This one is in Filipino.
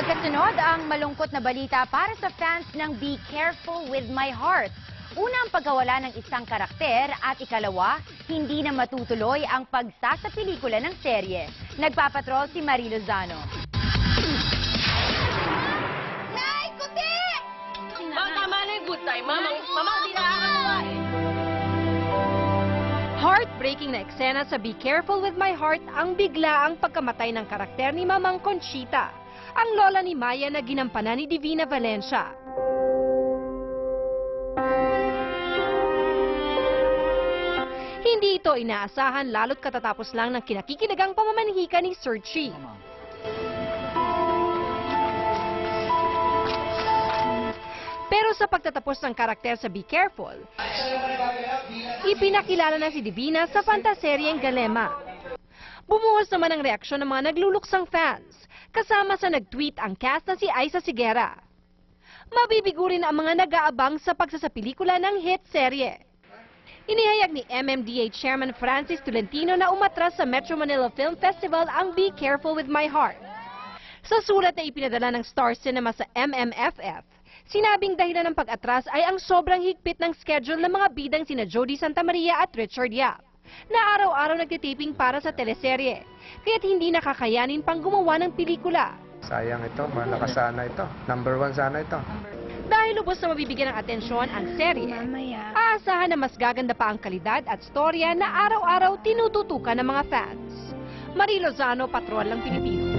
Magkasunod ang malungkot na balita para sa fans ng Be Careful With My Heart. Una ang pagkawala ng isang karakter at ikalawa, hindi na matutuloy ang pagsasa pelikula ng serye. Nagpapatrol si Marie Lozano. Nay, kuti! Ba, tama na yung good time. Mama, mama, di eh. Heartbreaking na eksena sa Be Careful With My Heart ang bigla ang pagkamatay ng karakter ni Mamang Conchita, ang lola ni Maya na ginampanan ni Divina Valencia. Hindi ito inaasahan lalo't katatapos lang ng kinakikinagang pamamanhika ni Sir Chi. Pero sa pagtatapos ng karakter sa Be Careful, ipinakilala na si Divina sa fantaseryeng Galema. Bumuhos naman ang reaksyon ng mga nagluluksang fans, kasama sa nag-tweet ang cast na si Aiza Sigera. Mabibigo rin ang mga nag-aabang sa pagsasapelikula ng hit serye. Inihayag ni MMDA Chairman Francis Tolentino na umatras sa Metro Manila Film Festival ang Be Careful With My Heart. Sa sulat na ipinadala ng Star Cinema sa MMFF, sinabing dahilan ng pag-atras ay ang sobrang higpit ng schedule ng mga bidang sina Jody Santa Maria at Richard Yap, na araw-araw nagtitaping para sa teleserye, kaya't hindi nakakayanin pang gumawa ng pelikula. Sayang ito, malakas sana ito. Number one sana ito. Dahil lubos na mabibigyan ng atensyon ang serye, aasahan na mas gaganda pa ang kalidad at storya na araw-araw tinututukan ng mga fans. Marie Lozano, Patrol ng Pilipino.